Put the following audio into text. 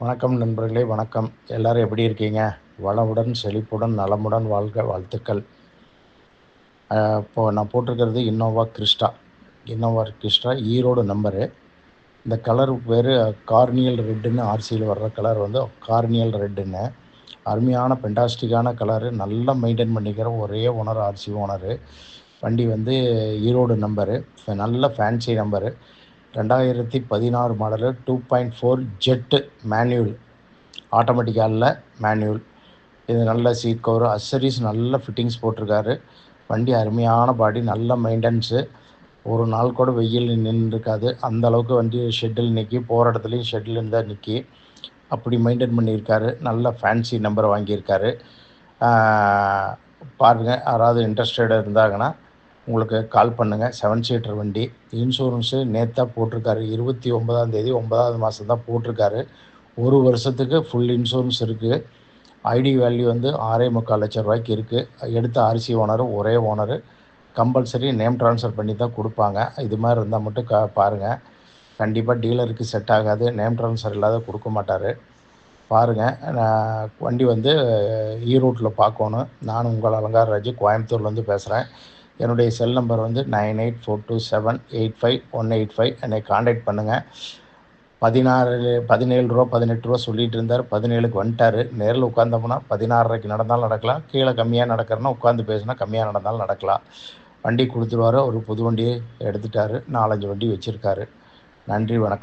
வணக்கம் நண்பர்களே வணக்கம். எல்லாரும் எப்படி இருக்கீங்க? வளமுடன் செழிப்புடன் நலமுடன் வாழ்க வாழ்த்துக்கள். இப்போது இப்போ நான் போட்டிருக்கிறது Innova Crysta Innova Crysta Erode number இந்த கலர் பேர் கார்னியல் ரெட்டுன்னு ஆர்சியில் வர்ற கலர் வந்து கார்னியல் ரெட்டுன்னு அருமையான பெண்டாஸ்டிக்கான கலரு நல்லா மெயின்டைன் பண்ணிக்கிற ஒரே ஓனர் ஆர்சி ஓனரு வண்டி வந்து ஈரோடு நம்பரு நல்ல ஃபேன்சி நம்பரு ரெண்டாயிரத்தி பதினாறு மாடலு டூ பாயிண்ட் ஃபோர் ஜெட்டு மேனுவல் ஆட்டோமேட்டிக்காலில் மேன்யூல் இது நல்ல சீட் கவர் அசரிஸ் நல்ல ஃபிட்டிங்ஸ் போட்டிருக்காரு. வண்டி அருமையான பாடி நல்ல மெயின்டெனன்ஸு ஒரு நாள் கூட வெயில் நின்றுருக்காது அந்த அளவுக்கு வண்டி ஷெட்டில் நிற்கி போகிற இடத்துலையும் ஷெட்டில் இருந்தால் நிற்கி அப்படி மெயின்டைன் பண்ணியிருக்காரு. நல்ல ஃபேன்சி நம்பர் வாங்கியிருக்காரு. பாருங்கள் யாராவது இன்ட்ரெஸ்டடாக இருந்தாங்கன்னா உங்களுக்கு கால் பண்ணுங்கள் செவன் சீட்டர் வண்டி. இன்சூரன்ஸு நேத்தாக போட்டிருக்காரு. இருபத்தி ஒன்பதாம் தேதி ஒன்பதாவது மாதம் தான் போட்டிருக்காரு. ஒரு வருஷத்துக்கு ஃபுல் இன்சூரன்ஸ் இருக்குது ஐடி வேல்யூ வந்து ஆறே முக்கால் லட்ச ரூபாய்க்கு இருக்குது எடுத்த ஆர்சி ஓனர் ஒரே ஓனரு கம்பல்சரி நேம் ட்ரான்ஸ்ஃபர் பண்ணி தான் கொடுப்பாங்க. இது மாதிரி இருந்தால் மட்டும் க பாருங்கள் கண்டிப்பாக டீலருக்கு செட் ஆகாது. நேம் ட்ரான்ஸ்ஃபர் இல்லாத கொடுக்க மாட்டார். பாருங்கள் வண்டி வந்து ஈரோட்டில் பார்க்கணும். நான் உங்கள் அலங்கார ராஜு கோயம்புத்தூர்லேருந்து பேசுகிறேன் என்னுடைய செல் நம்பர் வந்து nine eight four two seven eight five one eight five என்னை காண்டாக்ட் பண்ணுங்கள் பதினாறு பதினேழு ரூபா பதினெட்டு ரூபா சொல்லிட்டு இருந்தார். பதினேழுக்கு வந்துட்டார். நேரில் உட்காந்தோம்னா பதினாறரைக்கு நடந்தாலும் நடக்கலாம். கீழே கம்மியாக நடக்கிறனா உட்காந்து பேசுனா கம்மியாக நடந்தாலும் நடக்கலாம். வண்டி கொடுத்துருவாரு. ஒரு புது வண்டியை எடுத்துட்டாரு. நாலஞ்சு வண்டி வச்சுருக்காரு. நன்றி வணக்கம்.